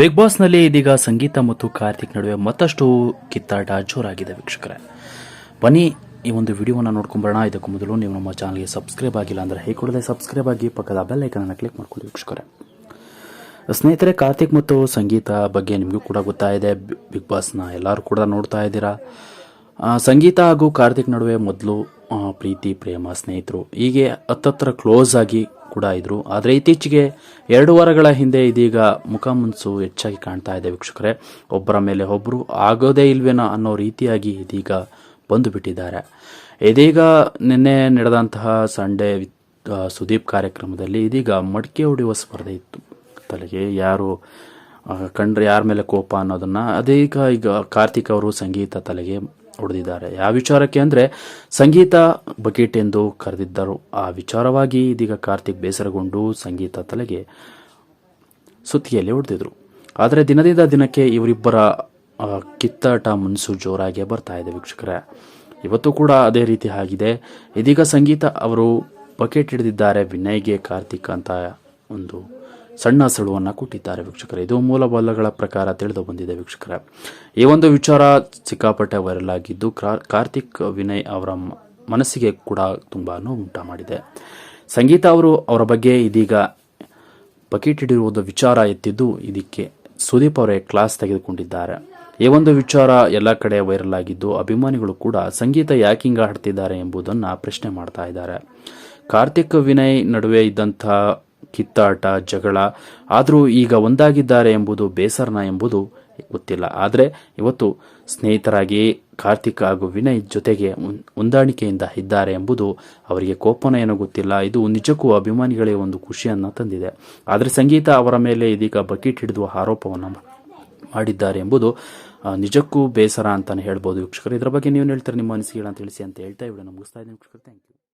Big ಬಾಸ್ನಲ್ಲಿ ಇದೀಗ ಸಂಗೀತ ಮತ್ತು ಕಾರ್ತಿಕ್ ನಡುವೆ ಮತ್ತಷ್ಟು ಕಿತ್ತಾಟ ಜೋರಾಗಿದೆ ವೀಕ್ಷಕರೇ. ಬನ್ನಿ, ಈ ಒಂದು ವಿಡಿಯೋವನ್ನು ನೋಡ್ಕೊಂಬರೋಣ. ಇದಕ್ಕೂ ಮೊದಲು ನೀವು ನಮ್ಮ ಚಾನಲ್ಗೆ ಸಬ್ಸ್ಕ್ರೈಬ್ ಆಗಿಲ್ಲ ಅಂದರೆ ಕೂಡಲೇ ಸಬ್ಸ್ಕ್ರೈಬ್ ಆಗಿ ಪಕ್ಕದ ಬೆಲ್ ಐಕನನ್ನು ಕ್ಲಿಕ್ ಮಾಡ್ಕೊಳ್ಳಿ ವೀಕ್ಷಕರೇ. ಸ್ನೇಹಿತರೆ, ಕಾರ್ತಿಕ್ ಮತ್ತು ಸಂಗೀತ ಬಗ್ಗೆ ನಿಮಗೂ ಕೂಡ ಗೊತ್ತಾಯಿದೆ ಬಿಗ್ ಬಾಸ್ನ ಎಲ್ಲರೂ ಕೂಡ ನೋಡ್ತಾ ಇದ್ದೀರಾ. ಸಂಗೀತ ಹಾಗೂ ಕಾರ್ತಿಕ್ ನಡುವೆ ಮೊದಲು ಪ್ರೀತಿ, ಪ್ರೇಮ, ಸ್ನೇಹಿತರು ಹೀಗೆ ಹತ್ತತ್ರ ಕ್ಲೋಸ್ ಆಗಿ ಕೂಡ ಇದ್ರು. ಆದರೆ ಇತ್ತೀಚೆಗೆ ಎರಡು ವಾರಗಳ ಹಿಂದೆ ಇದೀಗ ಮುಖಮುನ್ಸು ಹೆಚ್ಚಾಗಿ ಕಾಣ್ತಾ ಇದೆ ವೀಕ್ಷಕರೇ. ಒಬ್ಬರ ಮೇಲೆ ಒಬ್ಬರು ಆಗೋದೇ ಇಲ್ವೇನೋ ಅನ್ನೋ ರೀತಿಯಾಗಿ ಇದೀಗ ಬಂದುಬಿಟ್ಟಿದ್ದಾರೆ. ಇದೀಗ ನಿನ್ನೆ ನಡೆದಂತಹ ಸಂಡೇ ಸುದೀಪ್ ಕಾರ್ಯಕ್ರಮದಲ್ಲಿ ಇದೀಗ ಮಡಿಕೆ ಹೊಡೆಯುವ ಸ್ಪರ್ಧೆ ಇತ್ತು. ತಲೆಗೆ ಯಾರು ಕಂಡ್ರೆ ಯಾರ ಮೇಲೆ ಕೋಪ ಅನ್ನೋದನ್ನು, ಅದೀಗ ಈಗ ಕಾರ್ತಿಕ್ ಅವರು ಸಂಗೀತ ತಲೆಗೆ ಹೊಡೆದಿದ್ದಾರೆ. ಯಾವ ವಿಚಾರಕ್ಕೆ ಅಂದರೆ, ಸಂಗೀತ ಬಕೆಟ್ ಎಂದು ಕರೆದಿದ್ದರು. ಆ ವಿಚಾರವಾಗಿ ಇದೀಗ ಕಾರ್ತಿಕ್ ಬೇಸರಗೊಂಡು ಸಂಗೀತ ತಲೆಗೆ ಸುತ್ತಿಗೆಯಲ್ಲಿ ಹೊಡೆದಿದ್ರು. ಆದರೆ ದಿನದಿಂದ ದಿನಕ್ಕೆ ಇವರಿಬ್ಬರ ಕಿತ್ತಾಟ ಮುನ್ಸು ಜೋರಾಗಿ ಬರ್ತಾ ಇದೆ ವೀಕ್ಷಕರೇ. ಇವತ್ತು ಕೂಡ ಅದೇ ರೀತಿ ಆಗಿದೆ. ಇದೀಗ ಸಂಗೀತ ಅವರು ಬಕೆಟ್ ಹಿಡಿದಿದ್ದಾರೆ. ವಿನಯ್ಗೆ ಕಾರ್ತಿಕ್ ಅಂತ ಒಂದು ಸಣ್ಣ ಸುಳುವನ್ನು ಕೊಟ್ಟಿದ್ದಾರೆ ವೀಕ್ಷಕರೇ. ಇದು ಮೂಲಬಲಗಳ ಪ್ರಕಾರ ತಿಳಿದು ಬಂದಿದೆ ವೀಕ್ಷಕರ. ಈ ಒಂದು ವಿಚಾರ ಸಿಕ್ಕಾಪಟ್ಟೆ ವೈರಲ್ ಆಗಿದ್ದು, ಕ್ರಾ- ಕಾರ್ತಿಕ್ ವಿನಯ್ ಅವರ ಮನಸ್ಸಿಗೆ ಕೂಡ ತುಂಬಾ ಉಂಟು ಮಾಡಿದೆ ಸಂಗೀತ ಅವರು ಅವರ ಬಗ್ಗೆ ಇದೀಗ ಬಕೆಟ್ ಹಿಡಿರುವುದು ವಿಚಾರ ಎತ್ತಿದ್ದು, ಇದಕ್ಕೆ ಸುದೀಪ್ ಅವರೇ ಕ್ಲಾಸ್ ತೆಗೆದುಕೊಂಡಿದ್ದಾರೆ. ಈ ಒಂದು ವಿಚಾರ ಎಲ್ಲ ಕಡೆ ವೈರಲ್ ಆಗಿದ್ದು, ಅಭಿಮಾನಿಗಳು ಕೂಡ ಸಂಗೀತ ಯಾಕಿಂಗ ಹಾಡ್ತಿದ್ದಾರೆ ಎಂಬುದನ್ನು ಪ್ರಶ್ನೆ ಮಾಡ್ತಾ ಇದ್ದಾರೆ. ಕಾರ್ತಿಕ್ ವಿನಯ್ ನಡುವೆ ಇದ್ದಂಥ ಕಿತ್ತಾಟ, ಜಗಳ ಆದರೂ ಈಗ ಒಂದಾಗಿದ್ದಾರೆ ಎಂಬುದು ಬೇಸರನ ಎಂಬುದು ಗೊತ್ತಿಲ್ಲ. ಆದರೆ ಇವತ್ತು ಸ್ನೇಹಿತರಾಗಿ ಕಾರ್ತಿಕ್ ಹಾಗೂ ವಿನಯ್ ಜೊತೆಗೆ ಹೊಂದಾಣಿಕೆಯಿಂದ ಇದ್ದಾರೆ ಎಂಬುದು ಅವರಿಗೆ ಕೋಪನ ಏನೋ ಗೊತ್ತಿಲ್ಲ. ಇದು ನಿಜಕ್ಕೂ ಅಭಿಮಾನಿಗಳಿಗೆ ಒಂದು ಖುಷಿಯನ್ನು ತಂದಿದೆ. ಆದರೆ ಸಂಗೀತ ಅವರ ಮೇಲೆ ಇದೀಗ ಬಕೆಟ್ ಹಿಡಿದು ಆರೋಪವನ್ನು ಮಾಡಿದ್ದಾರೆ ಎಂಬುದು ನಿಜಕ್ಕೂ ಬೇಸರ ಅಂತಲೇ ಹೇಳ್ಬೋದು. ವೀಕ್ಷಕರು, ಇದರ ಬಗ್ಗೆ ನೀವು ಹೇಳ್ತಾರೆ? ನಿಮ್ಮ ಅನಿಸಿಕೆಗಳನ್ನ ತಿಳಿಸಿ ಅಂತ ಹೇಳ್ತಾ ಇവിടെ ಮುಗಿಸ್ತಾ ಇದ್ದೀನಿ. ವೀಕ್ಷಕರು ಥ್ಯಾಂಕ್ ಯು